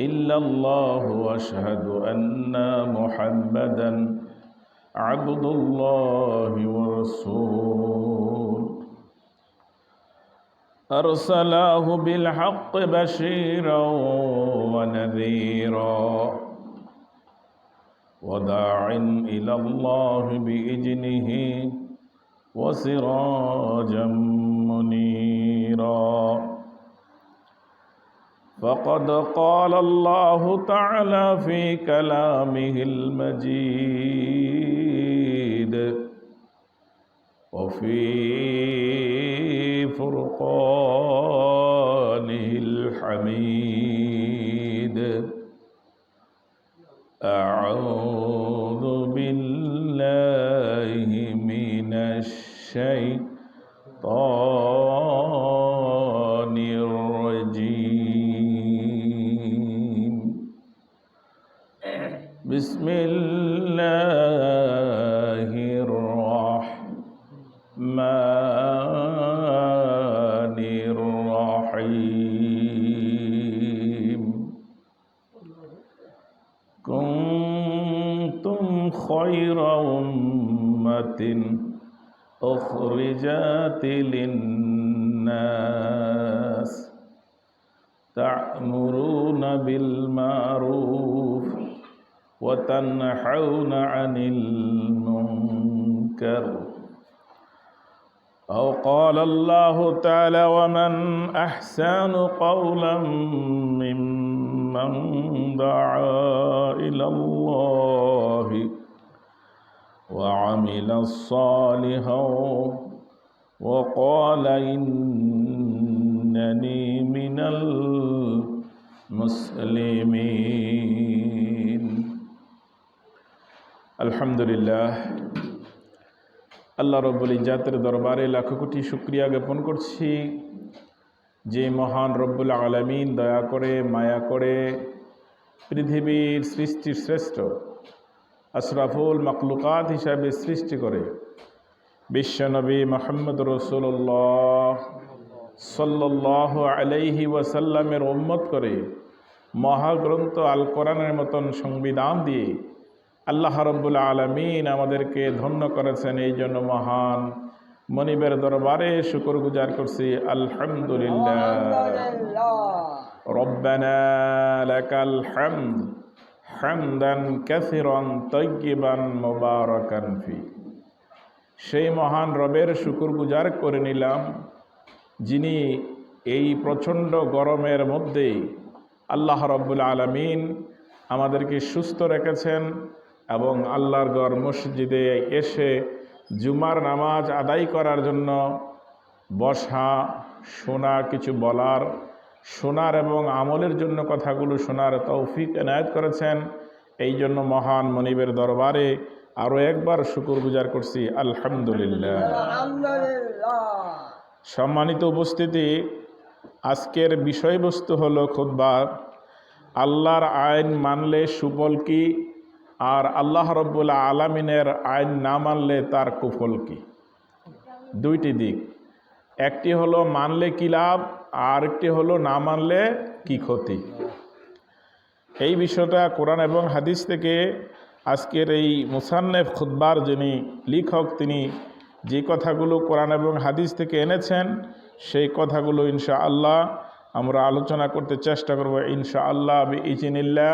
الله وأشهد أن محمدا عبد الله ورسوله أرسله بالحق بشيرا ونذيرا. وداع إلى الله بإذنه وسراجا منيرا. فقد قال الله تعالى في كلامه المجيد وفي فرقانه الحميد. أعوذ بسم الله الرحمن الرحيم. كنتم خير أمة أخرجت للناس تأمرون بالمعروف وتنحون عن المنكر. أو قال الله تعالى ومن أحسن قولا ممن دعا إلى الله وعمل صالحا وقال إنني من المسلمين আলহামদুলিল্লাহ। আল্লাহ রব্বুল ইজাতের দরবারে লাখো কোটি শুক্রিয়া জ্ঞাপন করছি। যে মহান রব্বুল আলমিন দয়া করে, মায়া করে পৃথিবীর সৃষ্টির শ্রেষ্ঠ, আশরাফুল মকলুকাত হিসাবে সৃষ্টি করে বিশ্বনবী মোহাম্মদ রসুল্লাহ সাল্লাহ আলাইহি ওয়াসাল্লামের উম্মত করে মহাগ্রন্থ আল কোরআনের মতন সংবিধান দিয়ে আল্লাহ রব্বুল আলমিন আমাদেরকে ধন্য করেছেন, এই জন্য মহান মনিবের দরবারে শুকর গুজার করছি। আলহামদুলিল্লাহ। ফি। সেই মহান রবের শুকুর গুজার করে নিলাম, যিনি এই প্রচণ্ড গরমের মধ্যে আল্লাহ রব্বুল আলমিন আমাদেরকে সুস্থ রেখেছেন। এবং আল্লাহর গড় মসজিদে এসে জুমার নামাজ আদায় করার জন্য বসা, শোনা, কিছু বলার, শোনার এবং আমলের জন্য কথাগুলো শোনার তৌফিক এনায়ত করেছেন। এই জন্য মহান মনিবের দরবারে আরও একবার শুকুর গুজার করছি। আলহামদুলিল্লাহ। সম্মানিত উপস্থিতি, আজকের বিষয়বস্তু হলো খুদ্বার আল্লাহর আইন মানলে সুফল কি? আর আল্লাহ রব্বুল্লা আলমিনের আইন না মানলে তার কুফল কি? দুইটি দিক। একটি হলো মানলে কি লাভ, আর একটি হলো না মানলে কি ক্ষতি। এই বিষয়টা কোরআন এবং হাদিস থেকে আজকের এই মুসান্নেফ খুদ্বার যিনি লিখক, তিনি যে কথাগুলো কোরআন এবং হাদিস থেকে এনেছেন, সেই কথাগুলো ইনশা আল্লাহ আমরা আলোচনা করতে চেষ্টা করব ইনশা আল্লাহ ইজিনিল্লা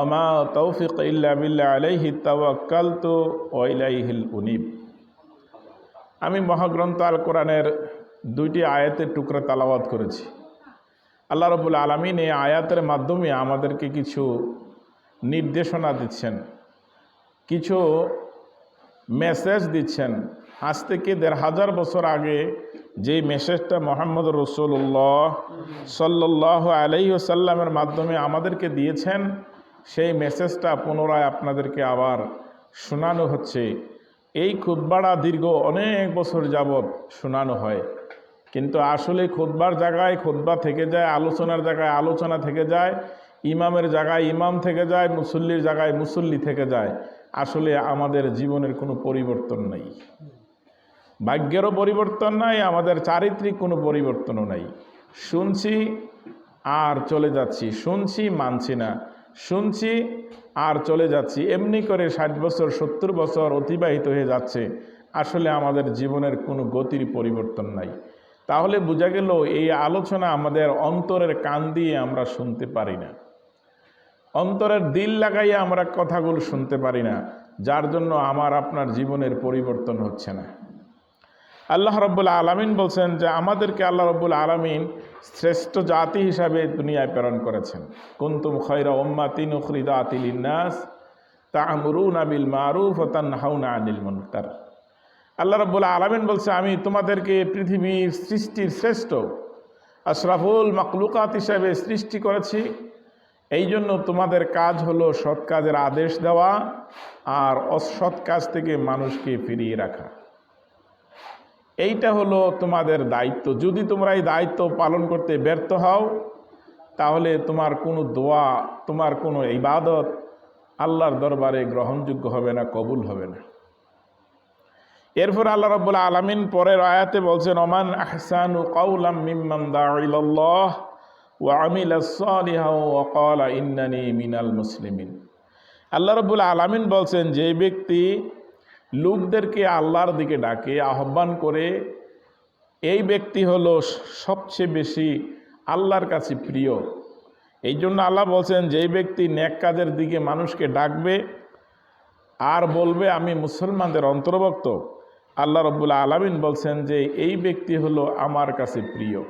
অমা তৌফিক ইল্লা বিল্লা আলাইহি তাওয়াক্কালতু ওয়া ইলাইহিল উনিব। আমি মহাগ্রন্থ আল কোরআনের দুইটি আয়াতের টুকরা তালাওয়াত করেছি। আল্লাহ রবুল আলমিন এই আয়াতের মাধ্যমে আমাদেরকে কিছু নির্দেশনা দিচ্ছেন, কিছু মেসেজ দিচ্ছেন। আজ থেকে দেড় হাজার বছর আগে যেই মেসেজটা মোহাম্মদ রসুল্লাহ সাল্লাহ আলাইসাল্লামের মাধ্যমে আমাদেরকে দিয়েছেন সেই মেসেজটা পুনরায় আপনাদেরকে আবার শোনানো হচ্ছে। এই খুদ্বাটা দীর্ঘ অনেক বছর যাবৎ শোনানো হয়। কিন্তু আসলে খুদ্বার জায়গায় খুদ্া থেকে যায়, আলোচনার জায়গায় আলোচনা থেকে যায়, ইমামের জায়গায় ইমাম থেকে যায়, মুসল্লির জায়গায় মুসল্লি থেকে যায়। আসলে আমাদের জীবনের কোনো পরিবর্তন নেই। ভাগ্যেরও পরিবর্তন নাই, আমাদের চারিত্রিক কোনো পরিবর্তনও নাই। শুনছি আর চলে যাচ্ছি, শুনছি মানছি না। শুনছি আর চলে যাচ্ছি। এমনি করে ষাট বছর, সত্তর বছর অতিবাহিত হয়ে যাচ্ছে। আসলে আমাদের জীবনের কোনো গতির পরিবর্তন নাই। তাহলে বোঝা গেল এই আলোচনা আমাদের অন্তরের কান দিয়ে আমরা শুনতে পারি না। অন্তরের দিল লাগাইয়া আমরা কথাগুলো শুনতে পারি না, যার জন্য আমার, আপনার জীবনের পরিবর্তন হচ্ছে না। আল্লাহ রব্বুল আলমিন বলছেন যে আমাদেরকে আল্লাহ রব্বুল আলমিন শ্রেষ্ঠ জাতি হিসাবে দুনিয়ায় প্রেরণ করেছেন। কুন্তুম খৈরা উম্মাতিন উখরিদা আতিল ইন্নাস তা আমরুন আবিল মারুফ ও তান্নাহাউনা আনিল মুনকার। আল্লাহ রব্বুল আলমিন বলছে, আমি তোমাদেরকে পৃথিবীর সৃষ্টির শ্রেষ্ঠ, আশরাফুল মকলুকাত হিসাবে সৃষ্টি করেছি। এই জন্য তোমাদের কাজ হলো সৎ কাজের আদেশ দেওয়া আর অসৎ কাজ থেকে মানুষকে ফিরিয়ে রাখা। এইটা হলো তোমাদের দায়িত্ব। যদি তোমরা এই দায়িত্ব পালন করতে ব্যর্থ হও, তাহলে তোমার কোনো দোয়া, তোমার কোনো ইবাদত আল্লাহর দরবারে গ্রহণযোগ্য হবে না, কবুল হবে না। এরপর আল্লাহ রব্বুল আলমিন পরের আয়াতে বলছেন, ওমান আহসানু কাউলাম মিম্মান ও আমিল ইন্নানি মিনাল মুসলিমিন। আল্লাহ রব্বুল আলমিন বলছেন, যে ব্যক্তি লোকদেরকে আল্লাহর দিকে ডাকে, আহ্বান করে, এই ব্যক্তি হলো সবচেয়ে বেশি আল্লাহর কাছে প্রিয়। এই জন্য আল্লাহ বলছেন, যেই ব্যক্তি ন্যাক কাজের দিকে মানুষকে ডাকবে আর বলবে, আমি মুসলমানদের অন্তর্ভুক্ত। আল্লাহ রব্বুল আলমিন বলছেন যে, এই ব্যক্তি হলো আমার কাছে প্রিয়।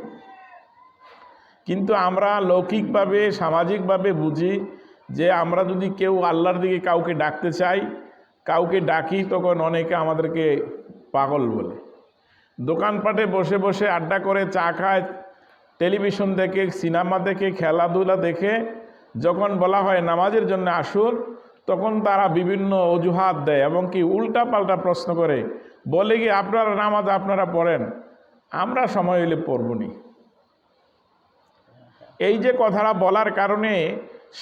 কিন্তু আমরা লৌকিকভাবে, সামাজিকভাবে বুঝি যে, আমরা যদি কেউ আল্লাহর দিকে কাউকে ডাকতে চাই কাউকে ডাকি তখন অনেকে আমাদেরকে পাগল বলে। দোকানপাটে বসে বসে আড্ডা করে চা খায়, টেলিভিশন দেখে, সিনেমা দেখে, খেলাধুলা দেখে। যখন বলা হয় নামাজের জন্য আসুন, তখন তারা বিভিন্ন অজুহাত দেয় এবং কি উল্টা পাল্টা প্রশ্ন করে, বলে কি আপনারা নামাজ আপনারা পড়েন? আমরা সময় হলে পড়বনি। এই যে কথাটা বলার কারণে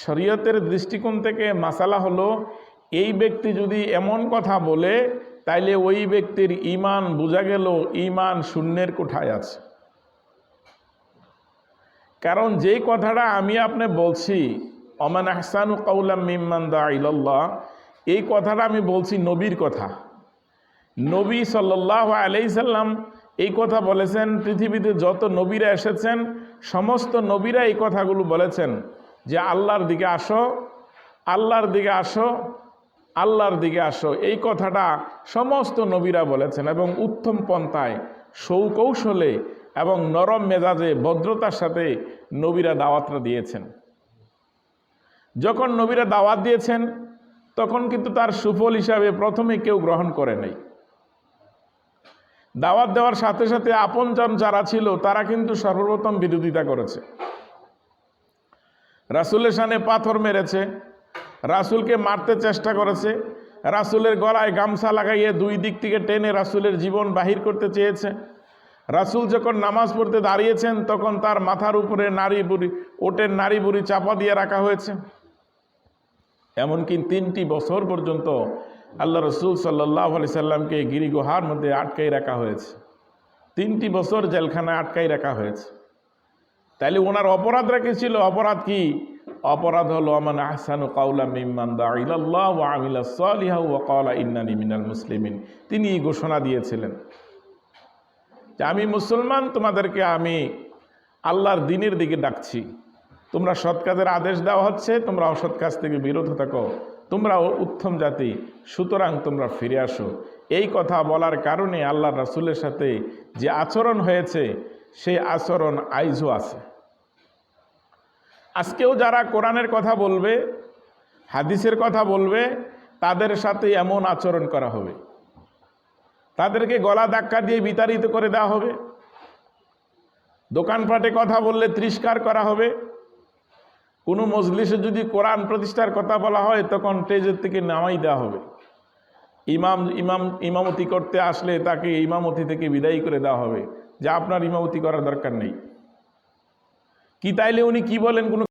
শরীয়তের দৃষ্টিকোণ থেকে মাসালা হলো এই ব্যক্তি যদি এমন কথা বলে তাইলে ওই ব্যক্তির ইমান বোঝা গেল ইমান শূন্যের কোঠায় আছে। কারণ যেই কথাটা আমি আপনি বলছি অমান আহসানু কাউলাম মিম্মান দা ইল্লাহ এই কথাটা আমি বলছি নবীর কথা। নবী সাল্লাহ আলাইসাল্লাম এই কথা বলেছেন পৃথিবীতে যত নবীরা এসেছেন সমস্ত নবীরা এই কথাগুলো বলেছেন যে আল্লাহর দিকে আসো আল্লাহর দিকে আসো আল্লাহর দিকে আসো। এই কথাটা সমস্ত নবীরা বলেছেন এবং উত্তম পন্থায়, সৌকৌশলে এবং নরম মেজাজে, ভদ্রতার সাথে নবীরা দাওয়াতটা দিয়েছেন। যখন নবীরা দাওয়াত দিয়েছেন, তখন কিন্তু তার সুফল হিসাবে প্রথমে কেউ গ্রহণ করে নাই। দাওয়াত দেওয়ার সাথে সাথে আপনজন যারা ছিল, তারা কিন্তু সর্বপ্রথম বিরোধিতা করেছে। রাসুলের সামনে পাথর মেরেছে রাসুলকে মারতে চেষ্টা করেছে। রাসুলের গলায় গামছা লাগাইয়ে দুই দিক থেকে টেনে রাসুলের জীবন বাহির করতে চেয়েছে। রাসুল যখন নামাজ পড়তে দাঁড়িয়েছেন, তখন তার মাথার উপরে নারী বুড়ি, ওটের নারী বুড়ি চাপা দিয়ে রাখা হয়েছে। এমনকি তিনটি বছর পর্যন্ত আল্লাহ রসুল সাল্লাহ আলি সাল্লামকে গিরিগুহার মধ্যে আটকাই রাখা হয়েছে। তিনটি বছর জেলখানায় আটকাই রাখা হয়েছে। তাইলে ওনার অপরাধটা কি ছিল? অপরাধ কি? অপরাধ হলো আমান আহসানু কাউলা মিম্মান দাইল্লাহ ওয়া আমিলা সালিহা ওয়া কাওলা ইন্নানি মিনাল মুসলিমিন। তিনি ঘোষণা দিয়েছিলেন যে, আমি মুসলমান, তোমাদেরকে আমি আল্লাহর দিনের দিকে ডাকছি। তোমরা সৎ কাজের আদেশ দেওয়া হচ্ছে, তোমরা অসৎ কাজ থেকে বিরত থাকো। তোমরা উত্তম জাতি, সুতরাং তোমরা ফিরে আসো। এই কথা বলার কারণে আল্লাহ রাসুলের সাথে যে আচরণ হয়েছে, সেই আচরণ আইজও আছে। আজকেও যারা কোরআনের কথা বলবে, হাদিসের কথা বলবে, তাদের সাথে এমন আচরণ করা হবে। তাদেরকে গলা ধাক্কা দিয়ে বিতাড়িত করে দেওয়া হবে। দোকানপাটে কথা বললে তিরস্কার করা হবে। কোনো মজলিসে যদি কোরআন প্রতিষ্ঠার কথা বলা হয়, তখন স্টেজের থেকে নামাই দেওয়া হবে। ইমাম ইমাম, ইমামতি করতে আসলে তাকে ইমামতি থেকে বিদায়ী করে দেওয়া হবে। যে আপনার ইমামতি করার দরকার নেই। কি তাইলে উনি কি বলেন কোনো